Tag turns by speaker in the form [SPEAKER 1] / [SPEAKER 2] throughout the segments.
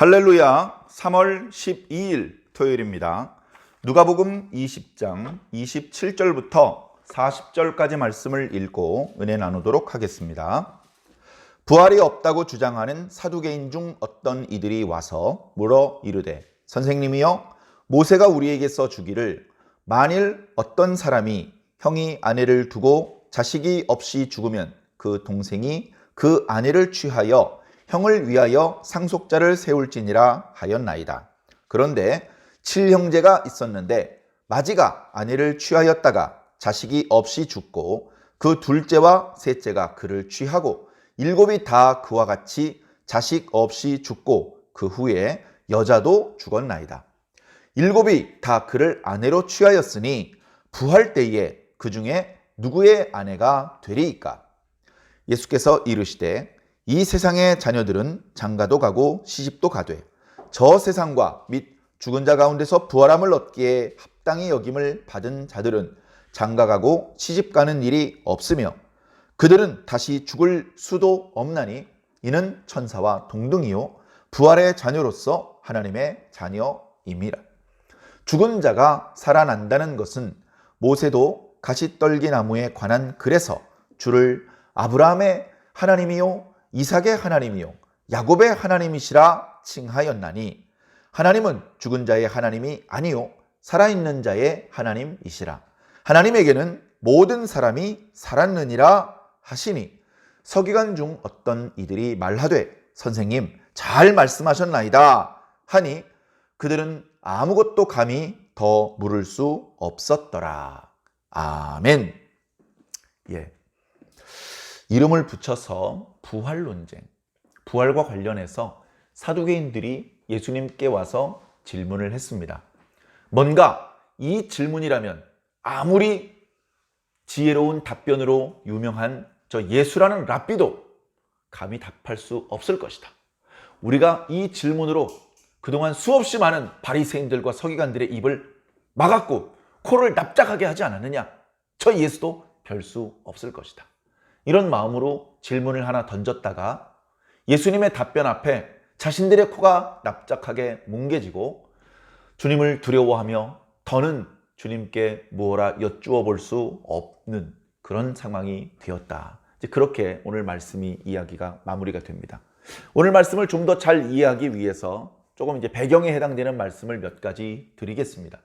[SPEAKER 1] 할렐루야 3월 12일 토요일입니다. 누가복음 20장 27절부터 40절까지 말씀을 읽고 은혜 나누도록 하겠습니다. 부활이 없다고 주장하는 사두개인 중 어떤 이들이 와서 물어 이르되 선생님이여 모세가 우리에게서 주기를 만일 어떤 사람이 형이 아내를 두고 자식이 없이 죽으면 그 동생이 그 아내를 취하여 형을 위하여 상속자를 세울지니라 하였나이다. 그런데 칠형제가 있었는데 마지가 아내를 취하였다가 자식이 없이 죽고 그 둘째와 셋째가 그를 취하고 일곱이 다 그와 같이 자식 없이 죽고 그 후에 여자도 죽었나이다. 일곱이 다 그를 아내로 취하였으니 부활 때에 그 중에 누구의 아내가 되리이까? 예수께서 이르시되 이 세상의 자녀들은 장가도 가고 시집도 가되 저 세상과 및 죽은 자 가운데서 부활함을 얻기에 합당히 여김을 받은 자들은 장가 가고 시집 가는 일이 없으며 그들은 다시 죽을 수도 없나니 이는 천사와 동등이요 부활의 자녀로서 하나님의 자녀임이라. 죽은 자가 살아난다는 것은 모세도 가시떨기 나무에 관한 글에서 주를 아브라함의 하나님이요 이삭의 하나님이요 야곱의 하나님이시라 칭하였나니 하나님은 죽은 자의 하나님이 아니요 살아있는 자의 하나님이시라. 하나님에게는 모든 사람이 살았느니라 하시니 서기관 중 어떤 이들이 말하되 선생님 잘 말씀하셨나이다 하니 그들은 아무것도 감히 더 물을 수 없었더라. 아멘. 예. 이름을 붙여서 부활 논쟁, 부활과 관련해서 사두개인들이 예수님께 와서 질문을 했습니다. 뭔가 이 질문이라면 아무리 지혜로운 답변으로 유명한 저 예수라는 랍비도 감히 답할 수 없을 것이다. 우리가 이 질문으로 그동안 수없이 많은 바리새인들과 서기관들의 입을 막았고 코를 납작하게 하지 않았느냐? 저 예수도 별 수 없을 것이다. 이런 마음으로 질문을 하나 던졌다가 예수님의 답변 앞에 자신들의 코가 납작하게 뭉개지고 주님을 두려워하며 더는 주님께 무엇라 여쭈어 볼 수 없는 그런 상황이 되었다. 이제 그렇게 오늘 말씀이 이야기가 마무리가 됩니다. 오늘 말씀을 좀 더 잘 이해하기 위해서 조금 이제 배경에 해당되는 말씀을 몇 가지 드리겠습니다.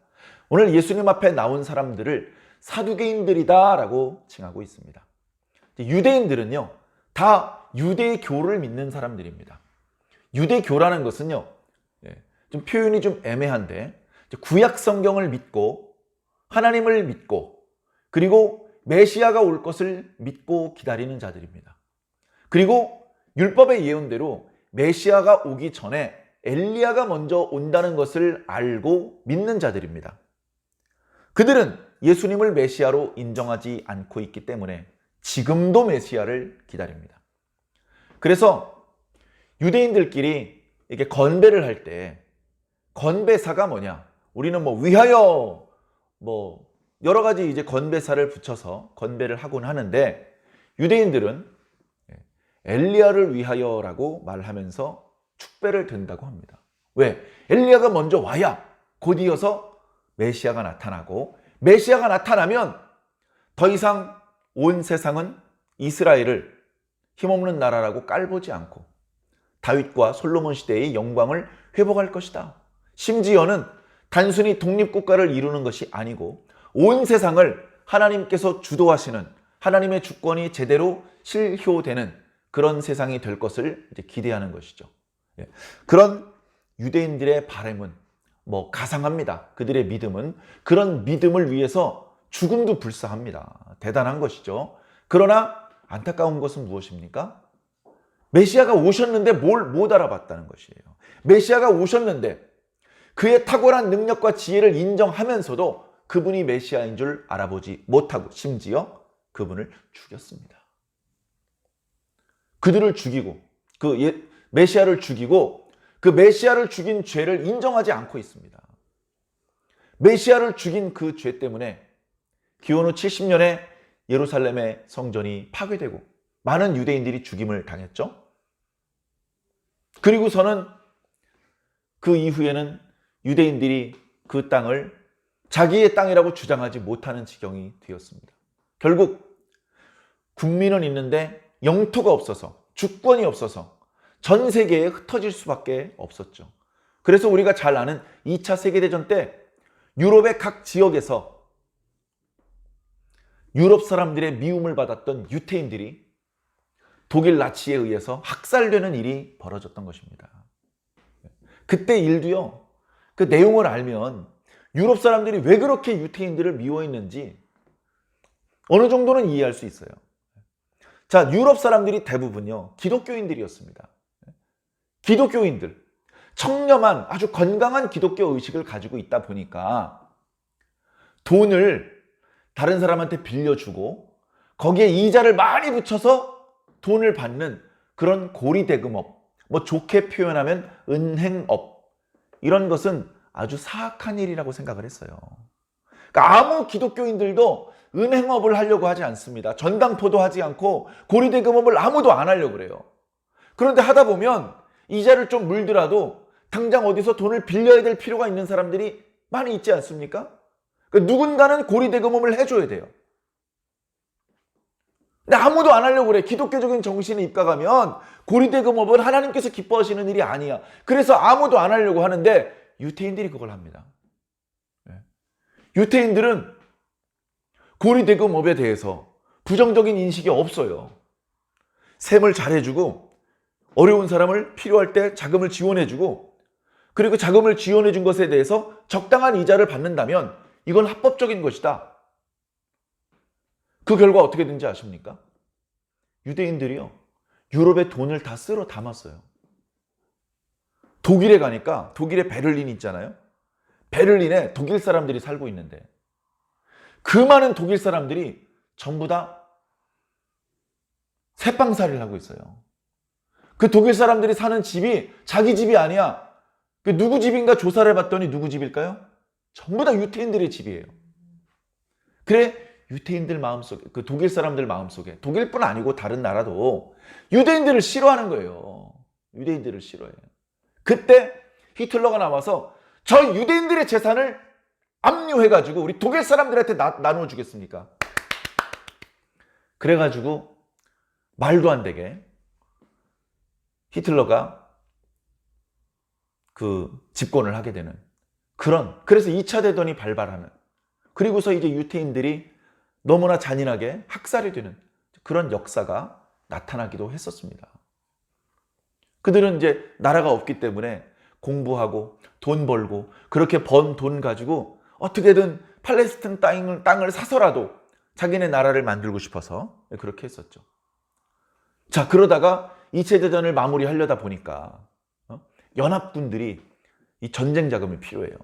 [SPEAKER 1] 오늘 예수님 앞에 나온 사람들을 사두개인들이다라고 칭하고 있습니다. 유대인들은요, 다 유대교를 믿는 사람들입니다. 유대교라는 것은요, 예, 좀 표현이 좀 애매한데, 구약 성경을 믿고, 하나님을 믿고, 그리고 메시아가 올 것을 믿고 기다리는 자들입니다. 그리고 율법의 예언대로 메시아가 오기 전에 엘리야가 먼저 온다는 것을 알고 믿는 자들입니다. 그들은 예수님을 메시아로 인정하지 않고 있기 때문에 지금도 메시아를 기다립니다. 그래서 유대인들끼리 이렇게 건배를 할 때 건배사가 뭐냐? 우리는 뭐 위하여 뭐 여러 가지 이제 건배사를 붙여서 건배를 하곤 하는데 유대인들은 엘리야를 위하여라고 말하면서 축배를 든다고 합니다. 왜? 엘리야가 먼저 와야 곧 이어서 메시아가 나타나고 메시아가 나타나면 더 이상 온 세상은 이스라엘을 힘없는 나라라고 깔보지 않고 다윗과 솔로몬 시대의 영광을 회복할 것이다. 심지어는 단순히 독립국가를 이루는 것이 아니고 온 세상을 하나님께서 주도하시는 하나님의 주권이 제대로 실효되는 그런 세상이 될 것을 기대하는 것이죠. 예. 그런 유대인들의 바램은 뭐 가상합니다. 그들의 믿음은 그런 믿음을 위해서 죽음도 불사합니다. 대단한 것이죠. 그러나 안타까운 것은 무엇입니까? 메시아가 오셨는데 뭘 못 알아봤다는 것이에요. 메시아가 오셨는데 그의 탁월한 능력과 지혜를 인정하면서도 그분이 메시아인 줄 알아보지 못하고 심지어 그분을 죽였습니다. 그들을 죽이고 그 예, 메시아를 죽이고 그 메시아를 죽인 죄를 인정하지 않고 있습니다. 메시아를 죽인 그 죄 때문에 기원 후 70년에 예루살렘의 성전이 파괴되고 많은 유대인들이 죽임을 당했죠. 그리고서는
[SPEAKER 2] 그 이후에는 유대인들이 그 땅을 자기의 땅이라고 주장하지 못하는 지경이 되었습니다. 결국 국민은 있는데 영토가 없어서 주권이 없어서 전 세계에 흩어질 수밖에 없었죠. 그래서 우리가 잘 아는 2차 세계대전 때 유럽의 각 지역에서 유럽 사람들의 미움을 받았던 유태인들이 독일 나치에 의해서 학살되는 일이 벌어졌던 것입니다. 그때 일도요, 그 내용을 알면 유럽 사람들이 왜 그렇게 유태인들을 미워했는지 어느 정도는 이해할 수 있어요. 자, 유럽 사람들이 대부분요, 기독교인들이었습니다. 기독교인들. 청렴한 아주 건강한 기독교 의식을 가지고 있다 보니까 돈을 다른 사람한테 빌려주고 거기에 이자를 많이 붙여서 돈을 받는 그런 고리대금업, 뭐 좋게 표현하면 은행업 이런 것은 아주 사악한 일이라고 생각을 했어요. 그러니까 아무 기독교인들도 은행업을 하려고 하지 않습니다. 전당포도 하지 않고 고리대금업을 아무도 안 하려고 그래요. 그런데 하다 보면 이자를 좀 물더라도 당장 어디서 돈을 빌려야 될 필요가 있는 사람들이 많이 있지 않습니까? 그러니까 누군가는 고리대금업을 해줘야 돼요. 근데 아무도 안 하려고 그래. 기독교적인 정신에 입각하면 고리대금업은 하나님께서 기뻐하시는 일이 아니야. 그래서 아무도 안 하려고 하는데 유태인들이 그걸 합니다. 예. 유태인들은 고리대금업에 대해서 부정적인 인식이 없어요. 셈을 잘해주고 어려운 사람을 필요할 때 자금을 지원해주고 그리고 자금을 지원해준 것에 대해서 적당한 이자를 받는다면 이건 합법적인 것이다. 그 결과 어떻게 된지 아십니까? 유대인들이요. 유럽의 돈을 다 쓸어 담았어요. 독일에 가니까 독일의 베를린 있잖아요. 베를린에 독일 사람들이 살고 있는데 그 많은 독일 사람들이 전부 다 새빵살이를 하고 있어요. 그 독일 사람들이 사는 집이 자기 집이 아니야. 그 누구 집인가 조사를 해봤더니 누구 집일까요? 전부 다 유태인들의 집이에요. 그래 유태인들 마음속에 그 독일 사람들 마음속에 독일뿐 아니고 다른 나라도 유대인들을 싫어하는 거예요. 유대인들을 싫어해요. 그때 히틀러가 나와서 저 유대인들의 재산을 압류해 가지고 우리 독일 사람들한테 나, 나누어 주겠습니까? 그래 가지고 말도 안 되게 히틀러가 그 집권을 하게 되는 그런 그래서 2차 대전이 발발하는 그리고서 이제 유태인들이 너무나 잔인하게 학살이 되는 그런 역사가 나타나기도 했었습니다. 그들은 이제 나라가 없기 때문에 공부하고 돈 벌고 그렇게 번 돈 가지고 어떻게든 팔레스틴 땅을, 땅을 사서라도 자기네 나라를 만들고 싶어서 그렇게 했었죠. 자, 그러다가 2차 대전을 마무리하려다 보니까 어? 연합군들이 이 전쟁 자금이 필요해요.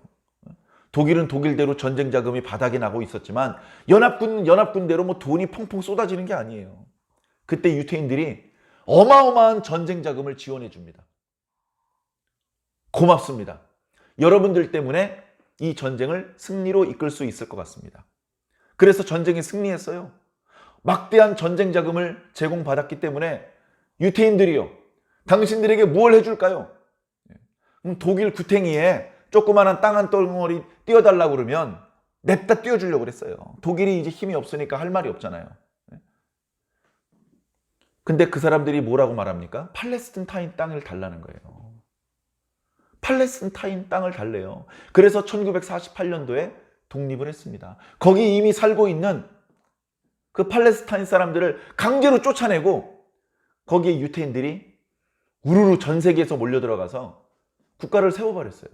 [SPEAKER 2] 독일은 독일대로 전쟁 자금이 바닥이 나고 있었지만 연합군은 연합군대로 뭐 돈이 펑펑 쏟아지는 게 아니에요. 그때 유태인들이 어마어마한 전쟁 자금을 지원해 줍니다. 고맙습니다. 여러분들 때문에 이 전쟁을 승리로 이끌 수 있을 것 같습니다. 그래서 전쟁이 승리했어요. 막대한 전쟁 자금을 제공받았기 때문에 유태인들이요. 당신들에게 무엇을 해줄까요? 그럼 독일 구탱이에 조그마한 땅 한 덩어리 띄워달라고 그러면 냅다 띄워주려고 그랬어요. 독일이 이제 힘이 없으니까 할 말이 없잖아요. 근데 그 사람들이 뭐라고 말합니까? 팔레스틴타인 땅을 달라는 거예요. 팔레스타인 땅을 달래요. 그래서 1948년도에 독립을 했습니다. 거기 이미 살고 있는 그 팔레스타인 사람들을 강제로 쫓아내고 거기에 유태인들이 우르르 전 세계에서 몰려 들어가서 국가를 세워버렸어요.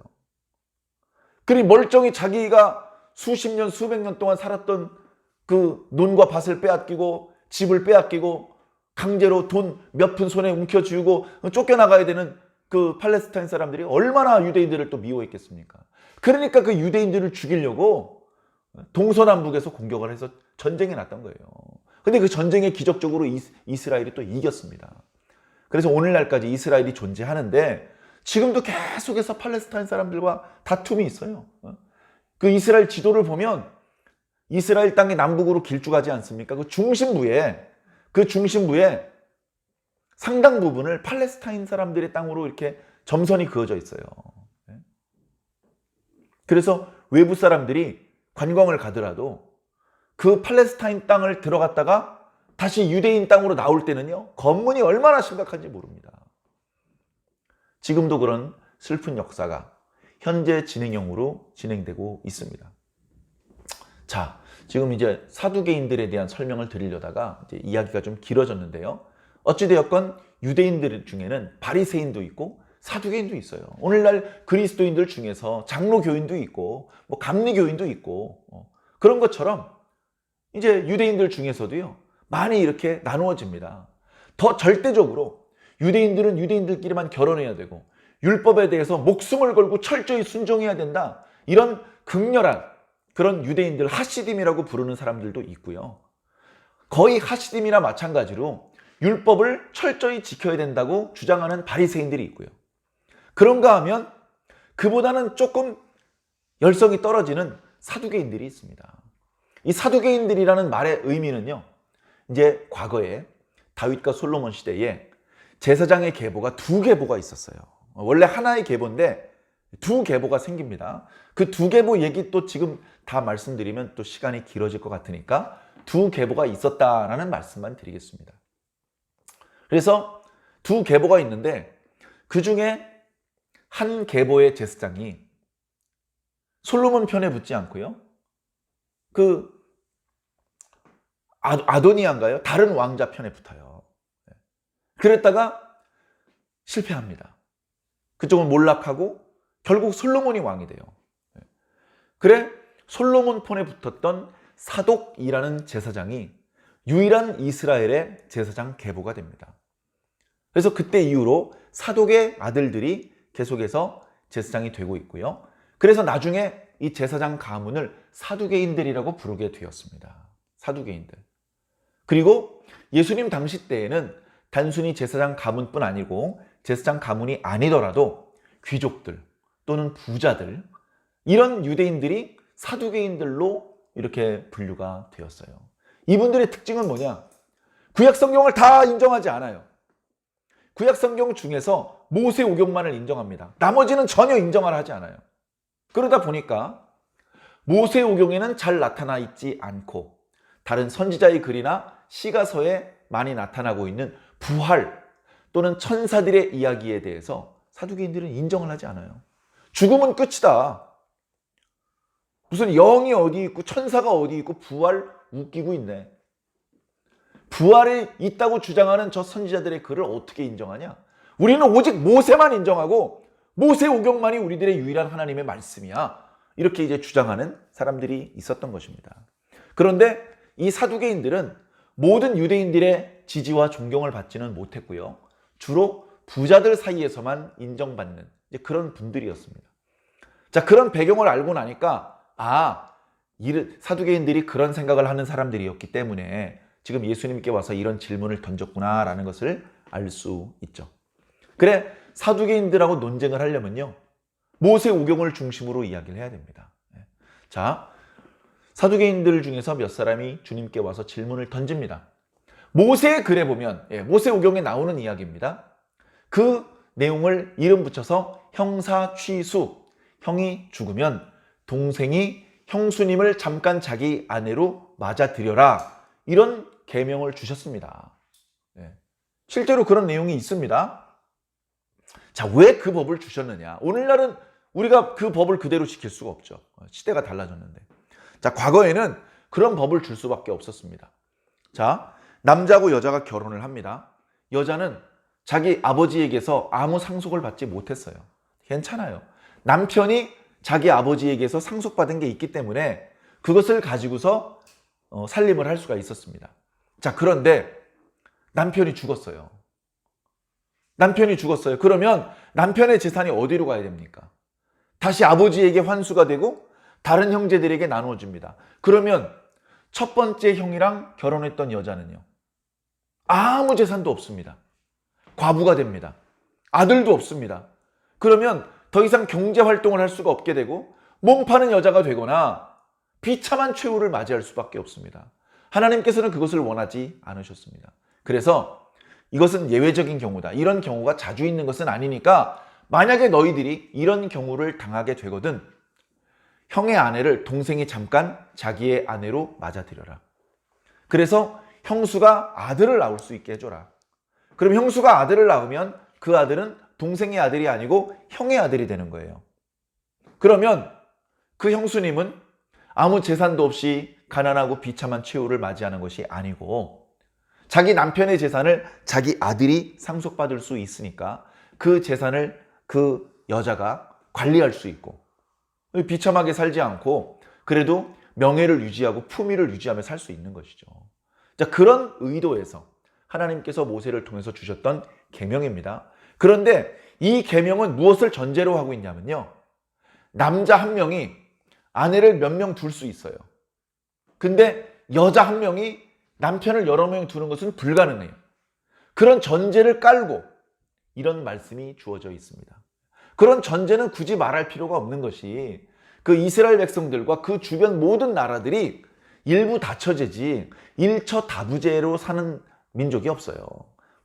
[SPEAKER 2] 그리 멀쩡히 자기가 수십 년, 수백 년 동안 살았던 그 논과 밭을 빼앗기고 집을 빼앗기고 강제로 돈 몇 푼 손에 움켜쥐고 쫓겨나가야 되는 그 팔레스타인 사람들이 얼마나 유대인들을 또 미워했겠습니까? 그러니까 그 유대인들을 죽이려고 동서남북에서 공격을 해서 전쟁이 났던 거예요. 근데 그 전쟁에 기적적으로 이스라엘이 또 이겼습니다. 그래서 오늘날까지 이스라엘이 존재하는데 지금도 계속해서 팔레스타인 사람들과 다툼이 있어요. 그 이스라엘 지도를 보면 이스라엘 땅의 남북으로 길쭉하지 않습니까? 그 중심부에 그 중심부에 상당 부분을 팔레스타인 사람들의 땅으로 이렇게 점선이 그어져 있어요. 예? 그래서 외부 사람들이 관광을 가더라도 그 팔레스타인 땅을 들어갔다가 다시 유대인 땅으로 나올 때는요, 검문이 얼마나 심각한지 모릅니다. 지금도 그런 슬픈 역사가 현재 진행형으로 진행되고 있습니다. 자, 지금 이제 사두개인들에 대한 설명을 드리려다가 이제 이야기가 좀 길어졌는데요. 어찌되었건 유대인들 중에는 바리새인도 있고 사두개인도 있어요. 오늘날 그리스도인들 중에서 장로교인도 있고 뭐 감리교인도 있고 어, 그런 것처럼 이제 유대인들 중에서도요 많이 이렇게 나누어집니다. 더 절대적으로 유대인들은 유대인들끼리만 결혼해야 되고 율법에 대해서 목숨을 걸고 철저히 순종해야 된다. 이런 극렬한 그런 유대인들 하시딤이라고 부르는 사람들도 있고요. 거의 하시딤이나 마찬가지로 율법을 철저히 지켜야 된다고 주장하는 바리새인들이 있고요. 그런가 하면 그보다는 조금 열성이 떨어지는 사두개인들이 있습니다. 이 사두개인들이라는 말의 의미는요. 이제 과거에 다윗과 솔로몬 시대에 제사장의 계보가 두 계보가 있었어요. 원래 하나의 계보인데 두 계보가 생깁니다. 그 두 계보 얘기 또 지금 다 말씀드리면 또 시간이 길어질 것 같으니까 두 계보가 있었다라는 말씀만 드리겠습니다. 그래서 두 계보가 있는데 그 중에 한 계보의 제사장이 솔로몬 편에 붙지 않고요. 그 아- 아도니아인가요? 다른 왕자 편에 붙어요. 네. 그랬다가 실패합니다. 그쪽은 몰락하고 결국 솔로몬이 왕이 돼요. 네. 그래 솔로몬 편에 붙었던 사독이라는 제사장이 유일한 이스라엘의 제사장 계보가 됩니다. 그래서 그때 이후로 사독의 아들들이 계속해서 제사장이 되고 있고요. 그래서 나중에 이 제사장 가문을 사두개인들이라고 부르게 되었습니다. 사두개인들. 그리고 예수님 당시 때에는 단순히 제사장 가문뿐 아니고 제사장 가문이 아니더라도 귀족들 또는 부자들 이런 유대인들이 사두개인들로 이렇게 분류가 되었어요. 이분들의 특징은 뭐냐? 구약 성경을 다 인정하지 않아요. 구약 성경 중에서 모세 오경만을 인정합니다. 나머지는 전혀 인정을 하지 않아요. 그러다 보니까 모세 오경에는 잘 나타나 있지 않고 다른 선지자의 글이나 시가서에 많이 나타나고 있는 부활 또는 천사들의 이야기에 대해서 사두개인들은 인정을 하지 않아요. 죽음은 끝이다. 무슨 영이 어디 있고 천사가 어디 있고 부활 웃기고 있네. 부활이 있다고 주장하는 저 선지자들의 글을 어떻게 인정하냐? 우리는 오직 모세만 인정하고 모세 오경만이 우리들의 유일한 하나님의 말씀이야. 이렇게 이제 주장하는 사람들이 있었던 것입니다. 그런데 이 사두개인들은 모든 유대인들의 지지와 존경을 받지는 못했고요. 주로 부자들 사이에서만 인정받는 그런 분들이었습니다. 자, 그런 배경을 알고 나니까 아, 이 사두개인들이 그런 생각을 하는 사람들이었기 때문에 지금 예수님께 와서 이런 질문을 던졌구나라는 것을 알 수 있죠. 그래, 사두개인들하고 논쟁을 하려면요. 모세 오경을 중심으로 이야기를 해야 됩니다. 예. 자, 사두개인들 중에서 몇 사람이 주님께 와서 질문을 던집니다. 모세의 글에 보면, 예, 모세 오경에 나오는 이야기입니다. 그 내용을 이름 붙여서 형사 취수, 형이 죽으면 동생이 형수님을 잠깐 자기 아내로 맞아들여라. 이런 계명을 주셨습니다. 예. 실제로 그런 내용이 있습니다. 자, 왜 그 법을 주셨느냐? 오늘날은 우리가 그 법을 그대로 지킬 수가 없죠. 시대가 달라졌는데. 자, 과거에는 그런 법을 줄 수밖에 없었습니다. 자, 남자고 여자가 결혼을 합니다. 여자는 자기 아버지에게서 아무 상속을 받지 못했어요. 괜찮아요. 남편이 자기 아버지에게서 상속받은 게 있기 때문에 그것을 가지고서 어, 살림을 할 수가 있었습니다. 자, 그런데 남편이 죽었어요. 남편이 죽었어요. 그러면 남편의 재산이 어디로 가야 됩니까? 다시 아버지에게 환수가 되고 다른 형제들에게 나누어집니다. 그러면 첫 번째 형이랑 결혼했던 여자는요. 아무 재산도 없습니다. 과부가 됩니다. 아들도 없습니다. 그러면 더 이상 경제 활동을 할 수가 없게 되고 몸 파는 여자가 되거나 비참한 최후를 맞이할 수밖에 없습니다. 하나님께서는 그것을 원하지 않으셨습니다. 그래서 이것은 예외적인 경우다. 이런 경우가 자주 있는 것은 아니니까 만약에 너희들이 이런 경우를 당하게 되거든 형의 아내를 동생이 잠깐 자기의 아내로 맞아들여라. 그래서 형수가 아들을 낳을 수 있게 해줘라. 그럼 형수가 아들을 낳으면 그 아들은 동생의 아들이 아니고 형의 아들이 되는 거예요. 그러면 그 형수님은 아무 재산도 없이 가난하고 비참한 최후를 맞이하는 것이 아니고 자기 남편의 재산을 자기 아들이 상속받을 수 있으니까 그 재산을 그 여자가 관리할 수 있고 비참하게 살지 않고 그래도 명예를 유지하고 품위를 유지하며 살 수 있는 것이죠. 자, 그런 의도에서 하나님께서 모세를 통해서 주셨던 계명입니다. 그런데 이 계명은 무엇을 전제로 하고 있냐면요. 남자 한 명이 아내를 몇 명 둘 수 있어요. 근데 여자 한 명이 남편을 여러 명 두는 것은 불가능해요. 그런 전제를 깔고 이런 말씀이 주어져 있습니다. 그런 전제는 굳이 말할 필요가 없는 것이 그 이스라엘 백성들과 그 주변 모든 나라들이 일부 다처제지 일처 다부제로 사는 민족이 없어요.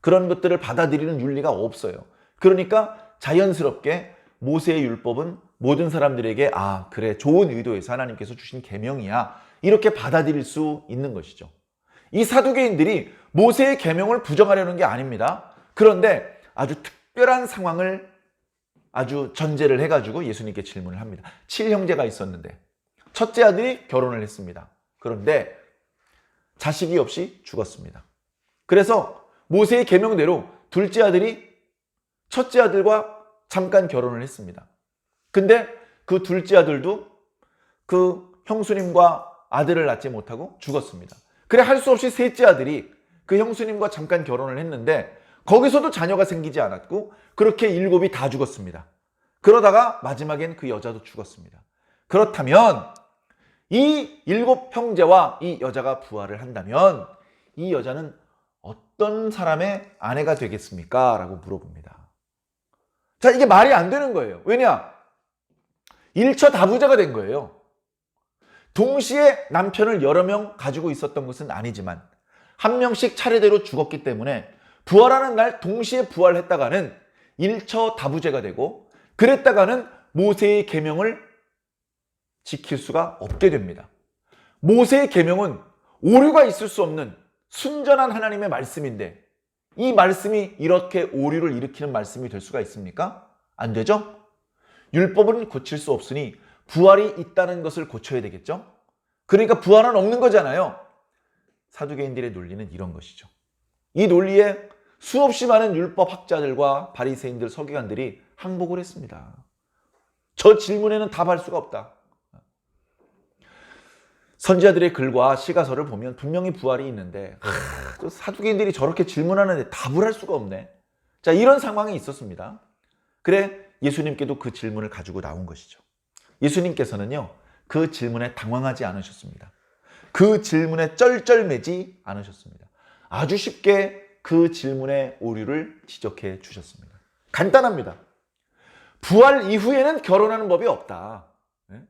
[SPEAKER 2] 그런 것들을 받아들이는 윤리가 없어요. 그러니까 자연스럽게 모세의 율법은 모든 사람들에게 아 그래 좋은 의도에서 하나님께서 주신 계명이야 이렇게 받아들일 수 있는 것이죠. 이 사두개인들이 모세의 계명을 부정하려는 게 아닙니다. 그런데 아주 특별한 상황을 아주 전제를 해가지고 예수님께 질문을 합니다. 칠형제가 있었는데 첫째 아들이 결혼을 했습니다. 그런데 자식이 없이 죽었습니다. 그래서 모세의 계명대로 둘째 아들이 첫째 아들과 잠깐 결혼을 했습니다. 근데 그 둘째 아들도 그 형수님과 아들을 낳지 못하고 죽었습니다. 그래 할 수 없이 셋째 아들이 그 형수님과 잠깐 결혼을 했는데 거기서도 자녀가 생기지 않았고 그렇게 일곱이 다 죽었습니다. 그러다가 마지막엔 그 여자도 죽었습니다. 그렇다면 이 일곱 형제와 이 여자가 부활을 한다면 이 여자는 어떤 사람의 아내가 되겠습니까? 라고 물어봅니다. 자, 이게 말이 안 되는 거예요. 왜냐? 일처 다부자가 된 거예요. 동시에 남편을 여러 명 가지고 있었던 것은 아니지만 한 명씩 차례대로 죽었기 때문에 부활하는 날 동시에 부활했다가는 일처 다부제가 되고 그랬다가는 모세의 계명을 지킬 수가 없게 됩니다. 모세의 계명은 오류가 있을 수 없는 순전한 하나님의 말씀인데 이 말씀이 이렇게 오류를 일으키는 말씀이 될 수가 있습니까? 안 되죠? 율법은 고칠 수 없으니 부활이 있다는 것을 고쳐야 되겠죠? 그러니까 부활은 없는 거잖아요. 사두개인들의 논리는 이런 것이죠. 이 논리에 수없이 많은 율법 학자들과 바리새인들 서기관들이 항복을 했습니다. 저 질문에는 답할 수가 없다. 선지자들의 글과 시가서를 보면 분명히 부활이 있는데 하, 또 사두개인들이 저렇게 질문하는데 답을 할 수가 없네. 자 이런 상황이 있었습니다. 그래 예수님께도 그 질문을 가지고 나온 것이죠. 예수님께서는요 그 질문에 당황하지 않으셨습니다. 그 질문에 쩔쩔매지 않으셨습니다. 아주 쉽게 그 질문의 오류를 지적해 주셨습니다. 간단합니다. 부활 이후에는 결혼하는 법이 없다. 네?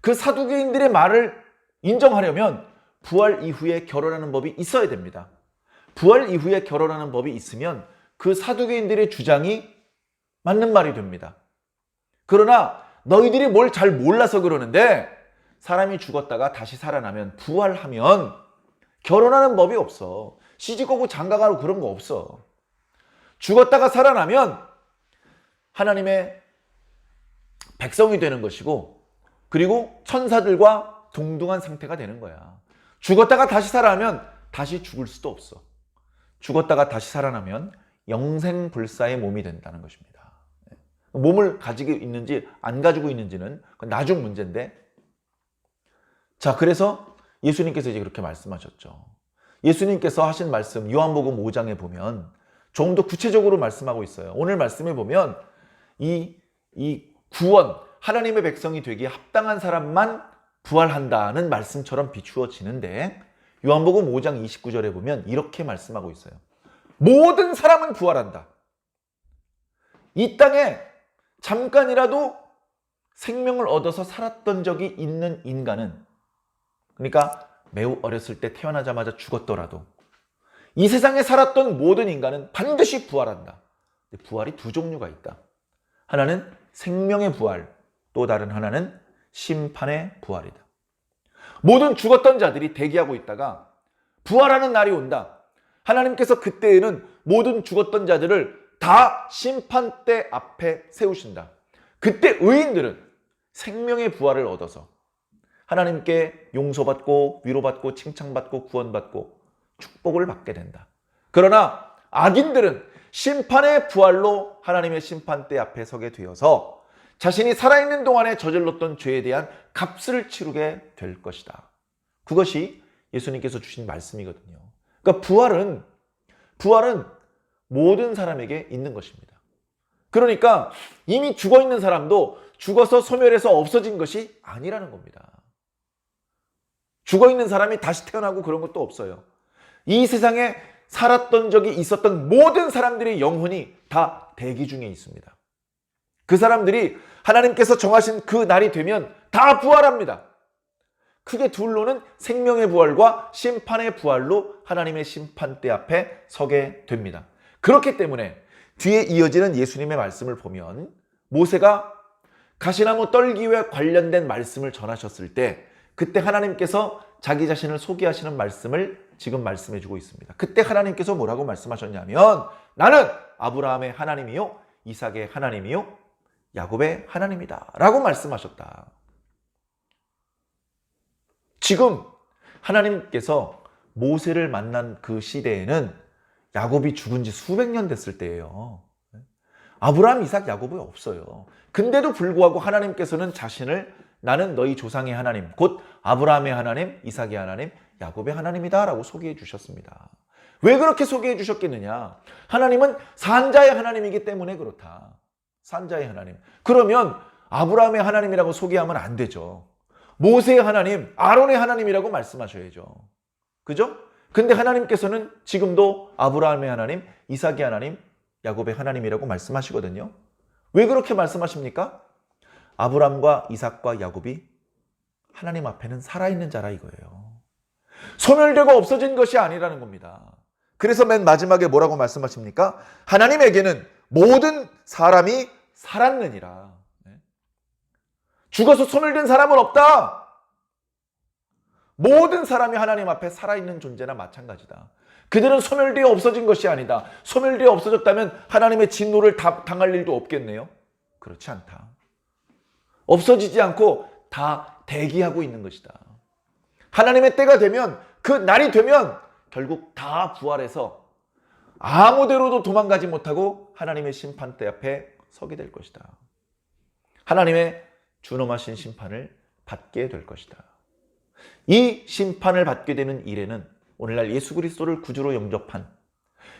[SPEAKER 2] 그 사두개인들의 말을 인정하려면 부활 이후에 결혼하는 법이 있어야 됩니다. 부활 이후에 결혼하는 법이 있으면 그 사두개인들의 주장이 맞는 말이 됩니다. 그러나 너희들이 뭘 잘 몰라서 그러는데 사람이 죽었다가 다시 살아나면 부활하면 결혼하는 법이 없어. 시집가고 장가가고 그런 거 없어. 죽었다가 살아나면 하나님의 백성이 되는 것이고 그리고 천사들과 동등한 상태가 되는 거야. 죽었다가 다시 살아나면 다시 죽을 수도 없어. 죽었다가 다시 살아나면 영생불사의 몸이 된다는 것입니다. 몸을 가지고 있는지 안 가지고 있는지는 나중 문제인데 자 그래서 예수님께서 이제 그렇게 말씀하셨죠. 예수님께서 하신 말씀 요한복음 5장에 보면 좀 더 구체적으로 말씀하고 있어요. 오늘 말씀에 보면 이, 이 구원, 하나님의 백성이 되기에 합당한 사람만 부활한다는 말씀처럼 비추어지는데 요한복음 5장 29절에 보면 이렇게 말씀하고 있어요. 모든 사람은 부활한다. 이 땅에 잠깐이라도 생명을 얻어서 살았던 적이 있는 인간은 그러니까 매우 어렸을 때 태어나자마자 죽었더라도 이 세상에 살았던 모든 인간은 반드시 부활한다. 부활이 두 종류가 있다. 하나는 생명의 부활, 또 다른 하나는 심판의 부활이다. 모든 죽었던 자들이 대기하고 있다가 부활하는 날이 온다. 하나님께서 그때에는 모든 죽었던 자들을 다 심판대 앞에 세우신다. 그때 의인들은 생명의 부활을 얻어서 하나님께 용서받고 위로받고 칭찬받고 구원받고 축복을 받게 된다. 그러나 악인들은 심판의 부활로 하나님의 심판대 앞에 서게 되어서 자신이 살아있는 동안에 저질렀던 죄에 대한 값을 치르게 될 것이다. 그것이 예수님께서 주신 말씀이거든요. 그러니까 부활은 부활은 모든 사람에게 있는 것입니다. 그러니까 이미 죽어 있는 사람도 죽어서 소멸해서 없어진 것이 아니라는 겁니다. 죽어 있는 사람이 다시 태어나고 그런 것도 없어요. 이 세상에 살았던 적이 있었던 모든 사람들의 영혼이 다 대기 중에 있습니다. 그 사람들이 하나님께서 정하신 그 날이 되면 다 부활합니다. 크게 둘로는 생명의 부활과 심판의 부활로 하나님의 심판대 앞에 서게 됩니다. 그렇기 때문에 뒤에 이어지는 예수님의 말씀을 보면 모세가 가시나무 떨기와 관련된 말씀을 전하셨을 때 그때 하나님께서 자기 자신을 소개하시는 말씀을 지금 말씀해 주고 있습니다. 그때 하나님께서 뭐라고 말씀하셨냐면 나는 아브라함의 하나님이요 이삭의 하나님이요 야곱의 하나님이다 라고 말씀하셨다. 지금 하나님께서 모세를 만난 그 시대에는 야곱이 죽은 지 수백 년 됐을 때예요. 아브라함, 이삭, 야곱이 없어요. 근데도 불구하고 하나님께서는 자신을 나는 너희 조상의 하나님, 곧 아브라함의 하나님, 이삭의 하나님, 야곱의 하나님이다 라고 소개해 주셨습니다. 왜 그렇게 소개해 주셨겠느냐? 하나님은 산자의 하나님이기 때문에 그렇다. 산자의 하나님. 그러면 아브라함의 하나님이라고 소개하면 안 되죠. 모세의 하나님, 아론의 하나님이라고 말씀하셔야죠. 그죠? 근데 하나님께서는 지금도 아브라함의 하나님, 이삭의 하나님, 야곱의 하나님이라고 말씀하시거든요. 왜 그렇게 말씀하십니까? 아브라함과 이삭과 야곱이 하나님 앞에는 살아있는 자라 이거예요. 소멸되고 없어진 것이 아니라는 겁니다. 그래서 맨 마지막에 뭐라고 말씀하십니까? 하나님에게는 모든 사람이 살았느니라. 네. 죽어서 소멸된 사람은 없다. 모든 사람이 하나님 앞에 살아있는 존재나 마찬가지다. 그들은 소멸되어 없어진 것이 아니다. 소멸되어 없어졌다면 하나님의 진노를 다, 당할 일도 없겠네요. 그렇지 않다. 없어지지 않고 다 대기하고 있는 것이다. 하나님의 때가 되면 그 날이 되면 결국 다 부활해서 아무데로도 도망가지 못하고 하나님의 심판대 앞에 서게 될 것이다. 하나님의 준엄하신 심판을 받게 될 것이다. 이 심판을 받게 되는 일에는 오늘날 예수 그리스도를 구주로 영접한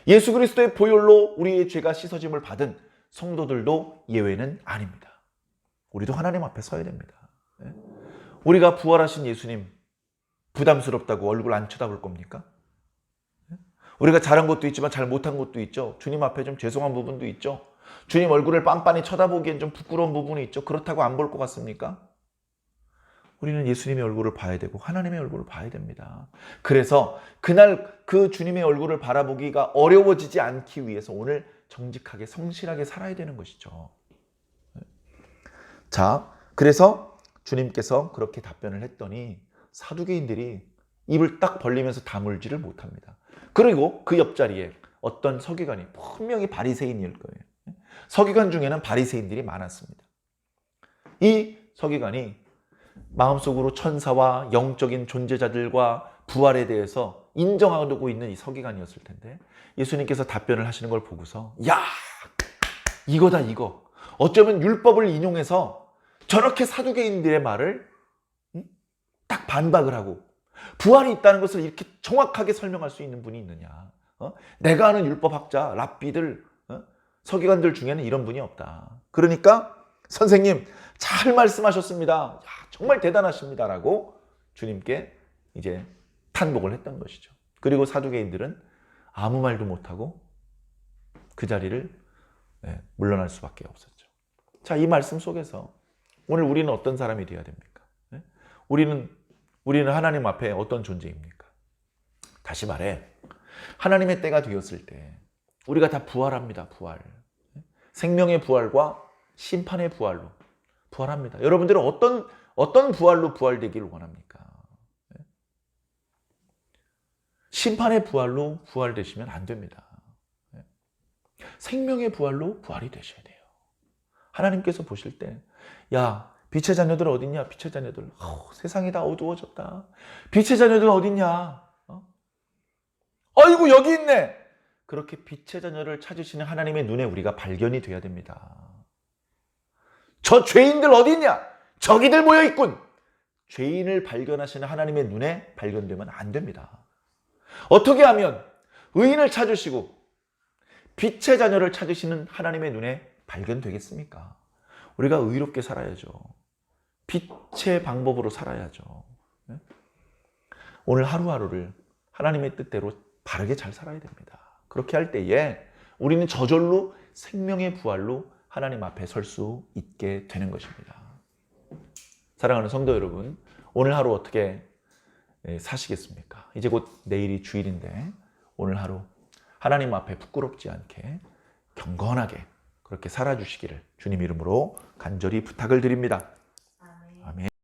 [SPEAKER 2] 예수 그리스도의 보혈로 우리의 죄가 씻어짐을 받은 성도들도 예외는 아닙니다. 우리도 하나님 앞에 서야 됩니다. 예? 우리가 부활하신 예수님 부담스럽다고 얼굴 안 쳐다볼 겁니까? 예? 우리가 잘한 것도 있지만 잘 못한 것도 있죠. 주님 앞에 좀 죄송한 부분도 있죠. 주님 얼굴을 빤빤히 쳐다보기엔 좀 부끄러운 부분이 있죠. 그렇다고 안 볼 것 같습니까? 우리는 예수님의 얼굴을 봐야 되고 하나님의 얼굴을 봐야 됩니다. 그래서 그날 그 주님의 얼굴을 바라보기가 어려워지지 않기 위해서 오늘 정직하게 성실하게 살아야 되는 것이죠. 자, 그래서 주님께서 그렇게 답변을 했더니 사두개인들이 입을 딱 벌리면서 다물지를 못합니다. 그리고 그 옆자리에 어떤 서기관이 분명히 바리새인일 거예요. 서기관 중에는 바리새인들이 많았습니다. 이 서기관이 마음속으로 천사와 영적인 존재자들과 부활에 대해서 인정하고 있는 이 서기관이었을 텐데 예수님께서 답변을 하시는 걸 보고서 야 이거다 이거 어쩌면 율법을 인용해서 저렇게 사두개인들의 말을 음? 딱 반박을 하고 부활이 있다는 것을 이렇게 정확하게 설명할 수 있는 분이 있느냐 어? 내가 아는 율법학자 랍비들 어? 서기관들 중에는 이런 분이 없다 그러니까 선생님 잘 말씀하셨습니다. 야, 정말 대단하십니다라고 주님께 이제 탄복을 했던 것이죠. 그리고 사두개인들은 아무 말도 못하고 그 자리를 네, 물러날 수밖에 없었죠. 자, 이 말씀 속에서 오늘 우리는 어떤 사람이 되어야 됩니까? 네? 우리는 우리는 하나님 앞에 어떤 존재입니까? 다시 말해 하나님의 때가 되었을 때 우리가 다 부활합니다. 부활. 생명의 부활과 심판의 부활로 부활합니다. 여러분들은 어떤 어떤 부활로 부활되기를 원합니까? 예? 심판의 부활로 부활되시면 안 됩니다. 예? 생명의 부활로 부활이 되셔야 돼요. 하나님께서 보실 때, 야, 빛의 자녀들 어딨냐? 빛의 자녀들. 어우, 세상이 다 어두워졌다. 빛의 자녀들 어딨냐? 어? 아이고, 여기 있네! 그렇게 빛의 자녀를 찾으시는 하나님의 눈에 우리가 발견이 돼야 됩니다. 저 죄인들 어딨냐? 저기들 모여 있군! 죄인을 발견하시는 하나님의 눈에 발견되면 안 됩니다. 어떻게 하면 의인을 찾으시고 빛의 자녀를 찾으시는 하나님의 눈에 발견되겠습니까? 우리가 의롭게 살아야죠. 빛의 방법으로 살아야죠. 네? 오늘 하루하루를 하나님의 뜻대로 바르게 잘 살아야 됩니다. 그렇게 할 때에 우리는 저절로 생명의 부활로 하나님 앞에 설 수 있게 되는 것입니다. 사랑하는 성도 여러분, 오늘 하루 어떻게 예, 사시겠습니까? 이제 곧 내일이 주일인데 오늘 하루 하나님 앞에 부끄럽지 않게 경건하게 그렇게 살아주시기를 주님 이름으로 간절히 부탁을 드립니다.